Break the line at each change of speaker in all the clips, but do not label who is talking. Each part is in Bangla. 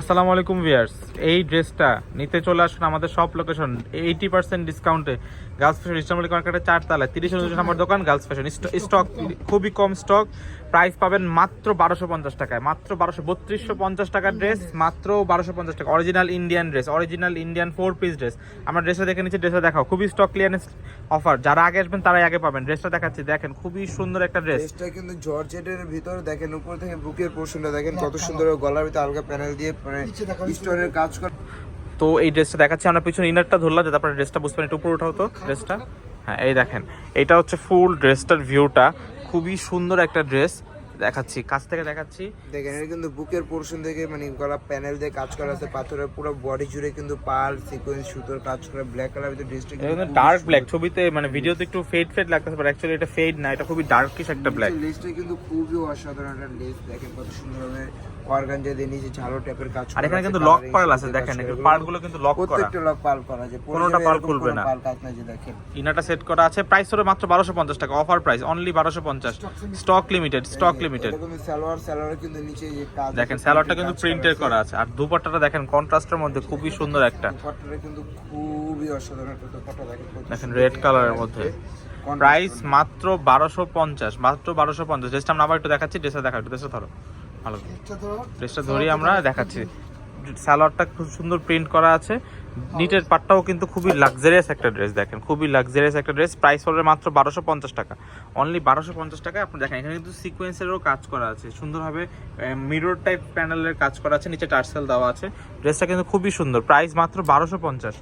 আসসালামু আলাইকুম ভিয়ার্স এই ড্রেসটা নিতে চলে আসুন আমাদের সব লোকেশন এইটি পার্সেন্ট ডিসকাউন্টে গার্লস ফ্যাশন ইস্টামলি মার্কেটের চার তালায়, তিরিশ উনত্রিশ নম্বর দোকান গার্লস ফ্যাশন স্টক খুবই কম স্টক প্রাইস পাবেন মাত্র বারোশো পঞ্চাশ টাকায়, মাত্র বারোশো বত্রিশশো পঞ্চাশ টাকার ড্রেস মাত্র বারোশো পঞ্চাশ টাকা। Original Indian dress original Indian four piece dress আমরা ড্রেসটা দেখে নিচ্ছি ড্রেসটা দেখাও। খুবই স্টক ক্লিয়ারেন্স অফার যারা আগে আসবেন, তারাই আগে পাবেন। ড্রেসটা দেখাচ্ছি, দেখেন, খুবই সুন্দর একটা ড্রেস
ড্রেসটা কিন্তু জর্জেটের ভিতর, দেখেন, উপর থেকে বুকের পোর্শনটা দেখেন, কত সুন্দর গলার ভিতরে আলগা প্যানেল দিয়ে মানে স্টোনের কাজ করা
তো এই ড্রেসটা দেখাচ্ছি আমরা পিছনে ইনারটা ধরলাম যাতে আপনার ড্রেসটা বুঝবেন একটু উপরে উঠাও তো ড্রেসটা হ্যাঁ এই দেখেন এটা হচ্ছে ফুল ড্রেসটার ভিউটা খুবই সুন্দর একটা ড্রেস দেখাচ্ছি কাছ থেকে দেখাচ্ছি।
দেখেন এটা কিন্তু বুকের পোর্শন থেকে মানে গলা প্যানেল দিয়ে কাজ করা আছে পাথরের পুরো বডি জুড়ে কিন্তু পাল সিকোয়েন্স সুতোর কাজ করা ব্ল্যাক কালার ভিতরে ড্রেসটা
এটা কিন্তু ডার্ক ব্ল্যাক ছবিতে মানে ভিডিওতে একটু ফেড ফেড লাগতেছে বাট অ্যাকচুয়ালি এটা ফেড না এটা খুবই ডার্কিশ একটা ব্ল্যাক
লেসটা কিন্তু খুবই অসাধারণ একটা লেস দেখেন কত সুন্দরভাবে অর্গানজা দিয়ে নিচে ঝালো টাইপের কাজ
আর এখানে কিন্তু লক পার্ল আছে দেখেন কিন্তু লক করা।
প্রত্যেকটা লক পাল করা আছে
কোনোটা পাল খুলবে না।
পাল কাজ যে দেখেন।
ইনারটা সেট করা আছে প্রাইস হলো মাত্র বারোশো পঞ্চাশ টাকা অফার প্রাইস অনলি বারোশো পঞ্চাশ। স্টক লিমিটেড স্টক লিমিটেড
কিন্তু সালোয়ার সালোয়ার কিন্তু নিচে যে কাজ
দেখেন
আছে,
স্যালোয়ারটা কিন্তু প্রিন্টের করা আছে। আর দুপাট্টাটা দেখেন কন্ট্রাস্টের মধ্যে খুবই সুন্দর একটা।
দুপাট্টাটা কিন্তু খুবই অসাধারণ একটা দুপাট্টা দেখেন
দেখেন রেড কালারের মধ্যে। প্রাইস মাত্র বারোশো পঞ্চাশ মাত্র বারোশো পঞ্চাশ। ড্রেসটা আমরা আবার একটু দেখাচ্ছি ড্রেসটা দেখা একটু ড্রেসটা ধরো। ভালো। ড্রেসটা ধরি। আমরা দেখাচ্ছি। সালোয়ারটা খুব সুন্দর প্রিন্ট করা আছে। নিটের পাটটাও কিন্তু খুবই লাক্সারিয়াস একটা ড্রেস দেখেন। খুবই লাক্সারিয়াস একটা ড্রেস প্রাইস হলো মাত্র বারোশো পঞ্চাশ টাকা। অনলি বারোশো পঞ্চাশ টাকায় আপনি দেখেন এখানে কিন্তু সিকোয়েন্সেরও কাজ করা আছে। সুন্দরভাবে মিরর টাইপ প্যানেলের কাজ করা আছে। নিচে টার্সেল দেওয়া আছে। ড্রেসটা কিন্তু খুবই সুন্দর। প্রাইস মাত্র বারোশো পঞ্চাশ।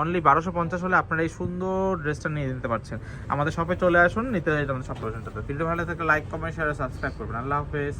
অনলি বারোশো পঞ্চাশ হলে আপনারা এই সুন্দর ড্রেসটা নিয়ে নিতে পারছেন। আমাদের শপে চলে আসুন নিতে আমাদের শপ ভিডিও ভালো থাকলে লাইক কমেন্ট শেয়ার সাবস্ক্রাইব করবেন। আল্লাহ হাফেজ।